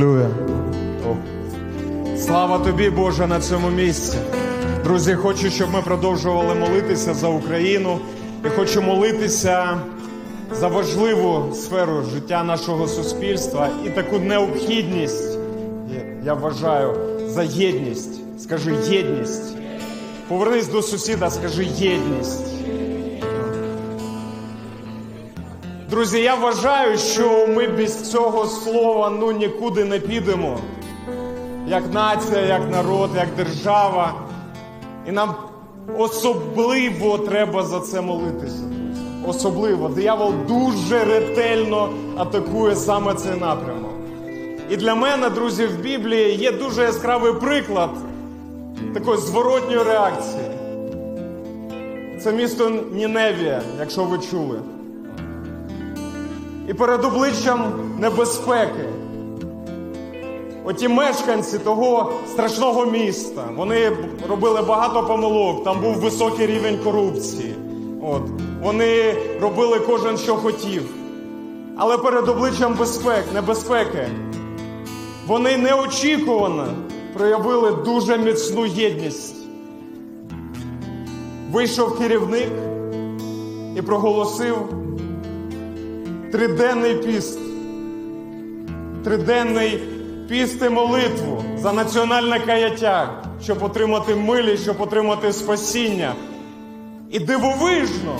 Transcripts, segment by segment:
Алілуя. Слава тобі, Боже, на цьому місці. Друзі, хочу, щоб ми продовжували молитися за Україну і хочу молитися за важливу сферу життя нашого суспільства і таку необхідність, я вважаю, за єдність. Скажи єдність. Повернись до сусіда, скажи єдність. Друзі, я вважаю, що ми без цього слова ну нікуди не підемо. Як нація, як народ, як держава. І нам особливо треба за це молитися. Особливо. Диявол дуже ретельно атакує саме цей напрямок. І для мене, друзі, в Біблії є дуже яскравий приклад такої зворотньої реакції. Це місто Ніневія, якщо ви чули. І перед обличчям небезпеки. Оті мешканці того страшного міста, вони робили багато помилок, там був високий рівень корупції. От. Вони робили кожен, що хотів. Але перед обличчям безпек, небезпеки вони неочікувано проявили дуже міцну єдність. Вийшов керівник і проголосив триденний піст. Триденний піст і молитву за національне каяття, щоб отримати милість, щоб отримати спасіння. І дивовижно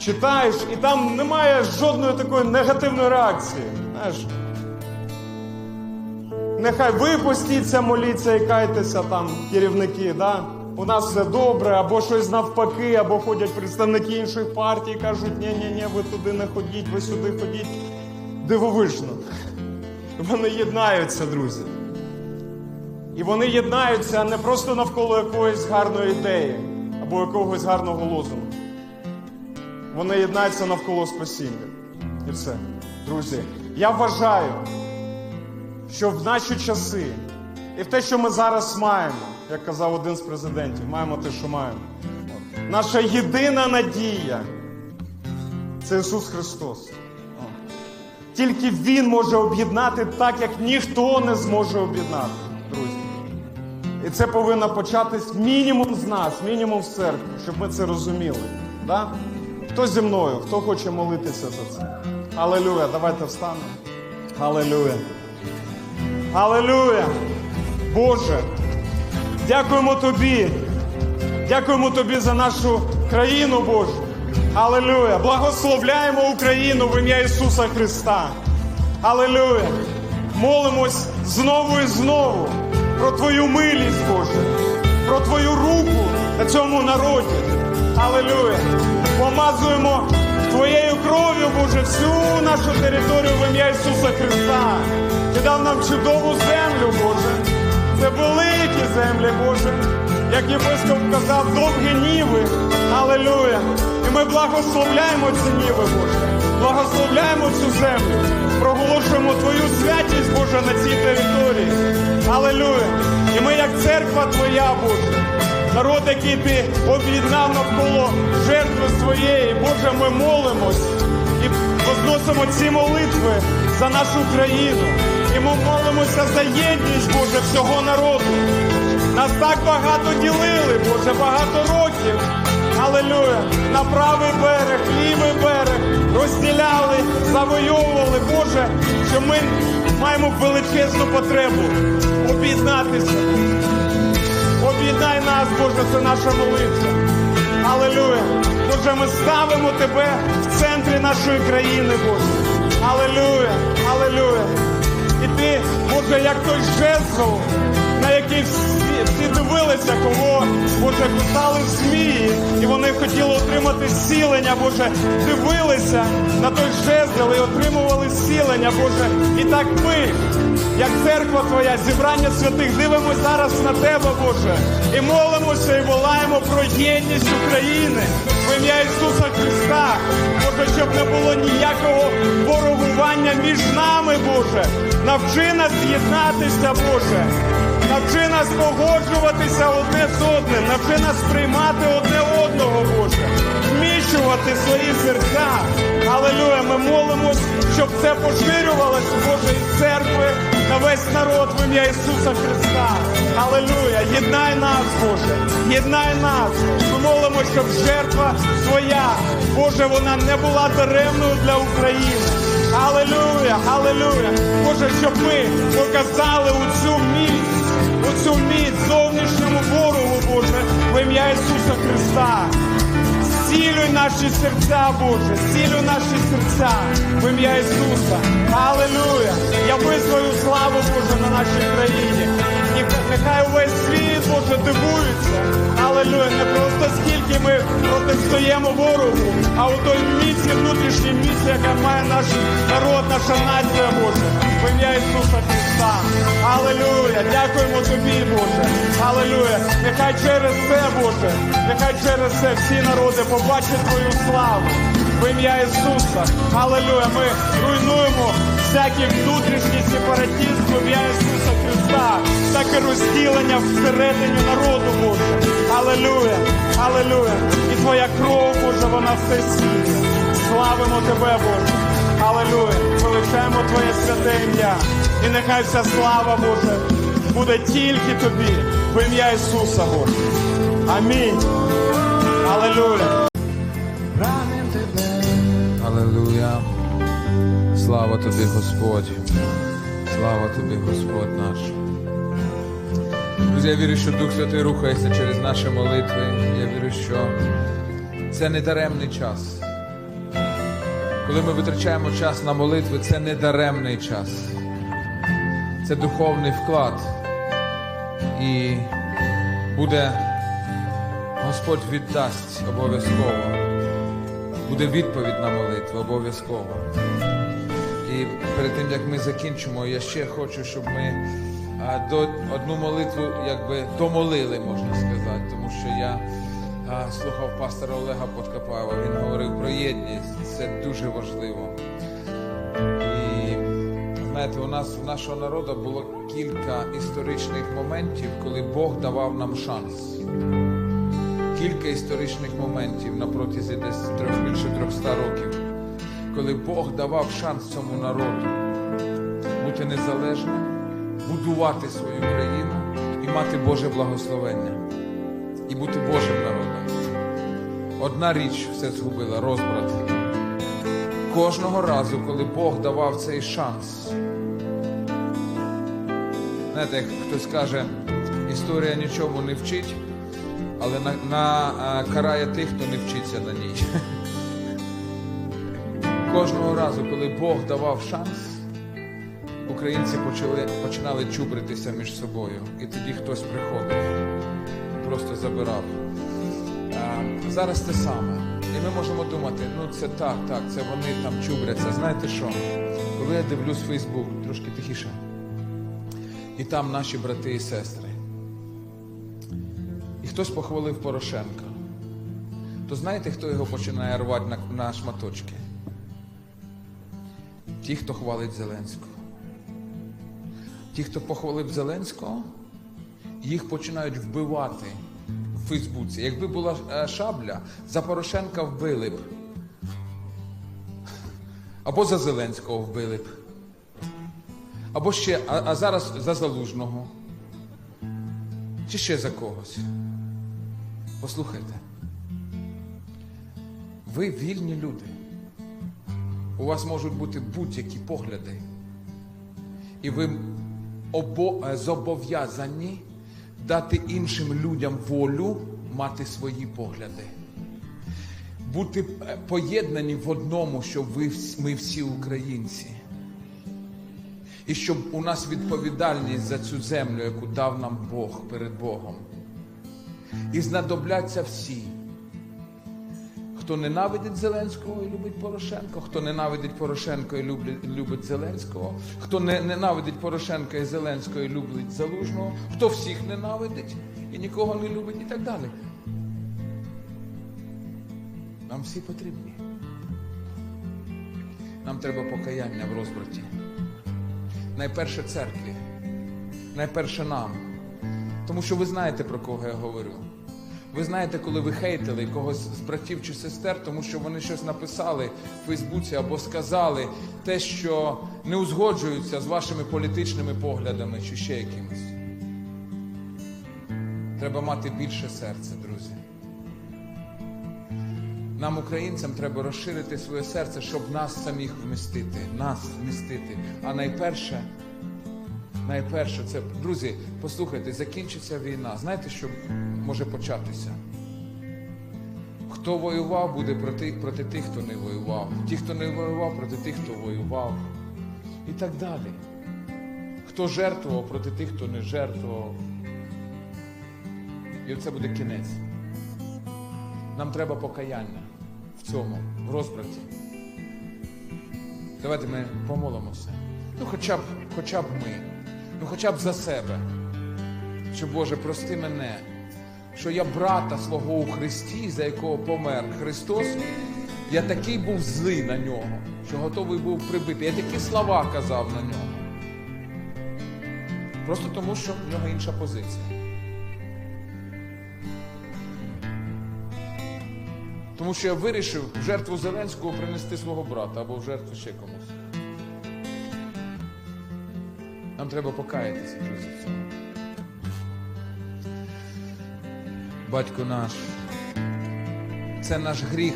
читаєш, і там немає жодної такої негативної реакції. Знаєш, Нехай ви постіться, моліться і кайтеся там, керівники, да? У нас все добре, або щось навпаки, або ходять представники інших партій кажуть, ні-ні-ні, ви туди не ходіть, ви сюди ходіть. Дивовижно. Вони єднаються, друзі. І вони єднаються не просто навколо якоїсь гарної ідеї або якогось гарного лозунгу. Вони єднаються навколо спасіння. І все. Друзі, я вважаю, що в наші часи і в те, що ми зараз маємо, як казав один з президентів, маємо те, що маємо. Наша єдина надія це Ісус Христос. Тільки Він може об'єднати так, як ніхто не зможе об'єднати, друзі. І це повинно початись мінімум з нас, мінімум з церкви, щоб ми це розуміли. Да? Хто зі мною, хто хоче молитися за це? Алелюя, давайте встанемо. Алелюя. Алелюя! Боже, дякуємо Тобі. Дякуємо Тобі за нашу країну, Боже. Алелюя! Благословляємо Україну в ім'я Ісуса Христа. Алелюя! Молимось знову і знову про Твою милість, Боже, про Твою руку на цьому народі. Алелюя! Помазуємо Твоєю кров'ю, Боже, всю нашу територію в ім'я Ісуса Христа. Ти дав нам чудову землю, Боже. Це великі землі, Боже. Як єпископ казав, довгі ніви. Алелюя. І ми благословляємо ці ніви, Боже. Благословляємо цю землю. Проголошуємо Твою святість, Боже, на цій території. Алелюя. І ми, як церква Твоя, Боже. Народ, який ти об'єднав навколо жертви своєї, Боже, ми молимось і возносимо ці молитви за нашу країну. І ми молимося за єдність, Боже, всього народу. Нас так багато ділили, Боже, багато років. Алелюя! На правий берег, лівий берег розділяли, завойовували, Боже, що ми маємо величезну потребу об'єднатися. Об'єднай нас, Боже, це наша молитва. Алелюя. Боже, ми ставимо Тебе в центрі нашої країни, Боже. Алелюя, алелюя. І ти, Боже, як той жезл, на який всі, всі дивилися, кого, Боже, кусали змії, і вони хотіли отримати зцілення, Боже, дивилися на той жезл і отримували зцілення, Боже. І так ми, як церква Твоя, зібрання святих, дивимося зараз на Тебе, Боже, і молимося, і волаємо про єдність України ім'я Ісуса Христа. Боже, щоб не було ніякого ворогування між нами, Боже. Навчи нас з'єднатися, Боже. Навчи нас погоджуватися одне з одним, навчи нас приймати одне одного, Боже, вміщувати свої серця. Алелюя, ми молимось, щоб це поширювалося, Боже, із церкви на весь народ в ім'я Ісуса Христа. Алелуя! Єднай нас, Боже, єднай нас. Ми молимо, щоб жертва Твоя, Боже, вона не була даремною для України. Алелуя, алелуя. Боже, щоб ми показали у цю міць, у цю міць зовнішньому ворогу, Боже, в ім'я Ісуса Христа. Зцілюй наші серця, Боже, зцілюй наші серця в ім'я Ісуса. Аллилуйя! Я визвою славу, Боже, на нашій країні. І нехай увесь світ, Боже, дивується. Аллилуйя! Не просто скільки ми протистоїмо ворогу, а у той міці, внутрішній міці, яка має наш народ, наша нація, Боже, в ім'я Ісуса Христа. Алелуя! Дякуємо Тобі, Боже. Алелуя! Нехай через це, Боже, нехай через це всі народи побачать Твою славу. В ім'я Ісуса. Алелуя! Ми руйнуємо всякий внутрішній сепаратизм в ім'я Ісуса Христа, всяке розділення всередині народу, Боже. Алелуя! Алелуя! І Твоя кров, Боже, вона все сіє. Славимо Тебе, Боже. Алелуя! Величаємо Твоє святе ім'я. І нехай вся слава, Боже, буде тільки Тобі, в ім'я Ісуса, Боже. Амінь. Алелуя. Аллилуйя. Слава тобі, Господь. Слава тобі, Господь наш. Друзі, я вірю, що Дух Святий рухається через наші молитви. Я вірю, що це не даремний час. Коли ми витрачаємо час на молитви, це не даремний час. Це духовний вклад. І буде Господь віддасть обов'язково буде відповідь на молитву обов'язково. І перед тим як ми закінчимо, я ще хочу, щоб ми до одну молитву якби домолили, можна сказати, тому що я слухав пастора Олега Подкопаєва, він говорив про єдність. Це дуже важливо. І знаєте, у нас у нашого народу було кілька історичних моментів, коли Бог давав нам шанс кілька історичних моментів на протязі десь трьох більше 300 років, коли Бог давав шанс цьому народу бути незалежним, будувати свою країну і мати Боже благословення, і бути Божим народом. Одна річ все згубила розбрат. Кожного разу, коли Бог давав цей шанс, знаєте, як хтось каже, історія нічому не вчить, але на, на, а, карає тих, хто не вчиться на ній. Кожного разу, коли Бог давав шанс, українці почали, починали чубритися між собою. І тоді хтось приходив просто забирав. А, зараз те саме. І ми можемо думати, ну це так, так, це вони там чубряться. Знаєте що? Коли я дивлюсь Фейсбук, трошки тихіше, і там наші брати і сестри. І хтось похвалив Порошенка. То знаєте, хто його починає рвати на, на шматочки? Ті, хто хвалить Зеленського. Ті, хто похвалив Зеленського, їх починають вбивати Фейсбуці. Якби була е, шабля, за Порошенка вбили б. Або за Зеленського вбили б. Або ще, а, а зараз за Залужного. Чи ще за когось. Послухайте. Ви вільні люди. У вас можуть бути будь-які погляди. І ви обо... е, зобов'язані дати іншим людям волю мати свої погляди. Бути е, поєднані в одному, що ви, ми всі українці. І щоб у нас відповідальність за цю землю, яку дав нам Бог перед Богом. І знадобляться всі. Хто ненавидить Зеленського і любить Порошенко, хто ненавидить Порошенка і любить, любить Зеленського, хто не ненавидить Порошенка і Зеленського і любить Залужного, хто всіх ненавидить і нікого не любить, і так далі. Нам всі потрібні. Нам треба покаяння в розбраті. Найперше церкві, найперше нам. Тому що ви знаєте, про кого я говорю. Ви знаєте, коли ви хейтили когось з братів чи сестер, тому що вони щось написали в Фейсбуці або сказали те, що не узгоджується з вашими політичними поглядами чи ще якимось. Треба мати більше серця, друзі. Нам, українцям, треба розширити своє серце, щоб нас самих вмістити. Нас вмістити. А найперше, найперше, це, друзі, послухайте, закінчиться війна. Знаєте, що може початися? Хто воював, буде проти, проти тих, хто не воював. Ті, хто не воював, проти тих, хто воював. І так далі. Хто жертвував проти тих, хто не жертвував. І це буде кінець. Нам треба покаяння в цьому, в розбраті. Давайте ми помолимося. Ну, хоча б, хоча б ми, ну хоча б за себе. Що, Боже, прости мене, що я брата свого у Христі, за якого помер Христос, я такий був злий на нього, що готовий був прибити. Я такі слова казав на нього. Просто тому, що в нього інша позиція. Тому що я вирішив в жертву Зеленського принести свого брата або в жертву ще комусь. Нам треба покаятися, друзі, в цьому. Батько наш, це наш гріх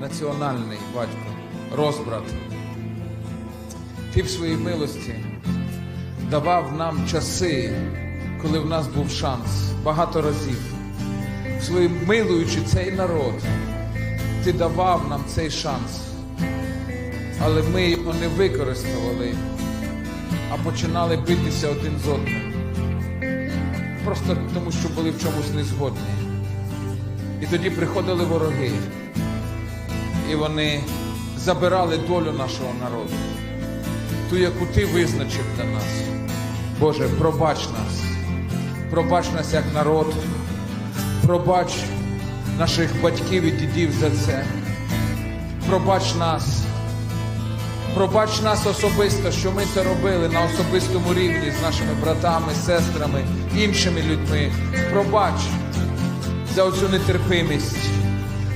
національний, батько, розбрат. Ти в своїй милості давав нам часи, коли в нас був шанс багато разів. Своїм милуючи цей народ, ти давав нам цей шанс. Але ми його не використовували, а починали битися один з одним. Просто тому, що були в чомусь незгодні. І тоді приходили вороги, і вони забирали долю нашого народу, ту, яку ти визначив для нас. Боже, пробач нас, пробач нас як народ, пробач наших батьків і дідів за це. Пробач нас, пробач нас особисто, що ми це робили на особистому рівні з нашими братами, сестрами, іншими людьми. Пробач за оцю нетерпимість,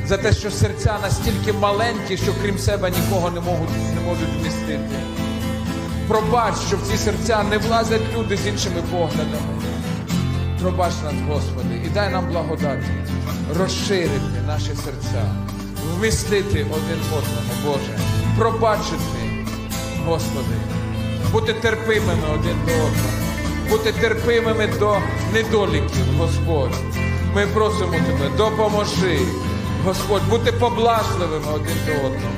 за те, що серця настільки маленькі, що крім себе нікого не можуть, не можуть вмістити. Пробач, що в ці серця не влазять люди з іншими поглядами. Пробач нас, Господи, і дай нам благодаті розширити наші серця, вмістити один одного, Боже, пробачити, Господи, бути терпимими один до одного, бути терпимими до недоліків, Господь. Ми просимо Тебе, допоможи, Господь, бути поблажливими один до одного.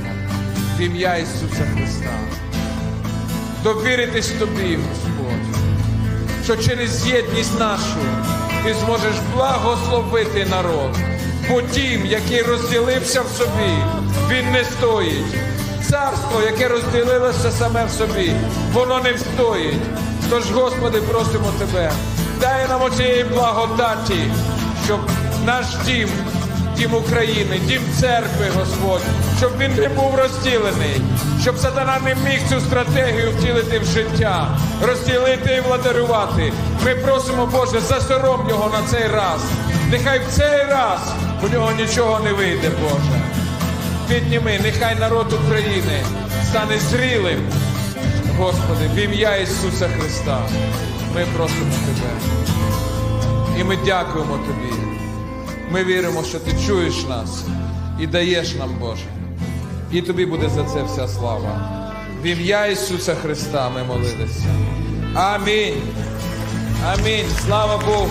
В ім'я Ісуса Христа. Довіритись Тобі, Господь що через єдність нашу ти зможеш благословити народ. Бо дім, який розділився в собі, він не стоїть. Царство, яке розділилося саме в собі, воно не встоїть. Тож, Господи, просимо Тебе, дай нам оцієї благодаті, щоб наш дім, дім України, дім церкви, Господь, щоб він не був розділений, щоб сатана не міг цю стратегію втілити в життя, розділити і владарювати. Ми просимо, Боже, засором його на цей раз. Нехай в цей раз у нього нічого не вийде, Боже. Підніми, нехай народ України стане зрілим. Господи, в ім'я Ісуса Христа. Ми просимо Тебе. І ми дякуємо Тобі. Ми віримо, що Ти чуєш нас і даєш нам, Боже. І тобі буде за це вся слава. В ім'я Ісуса Христа ми молилися. Амінь. Амінь. Слава Богу.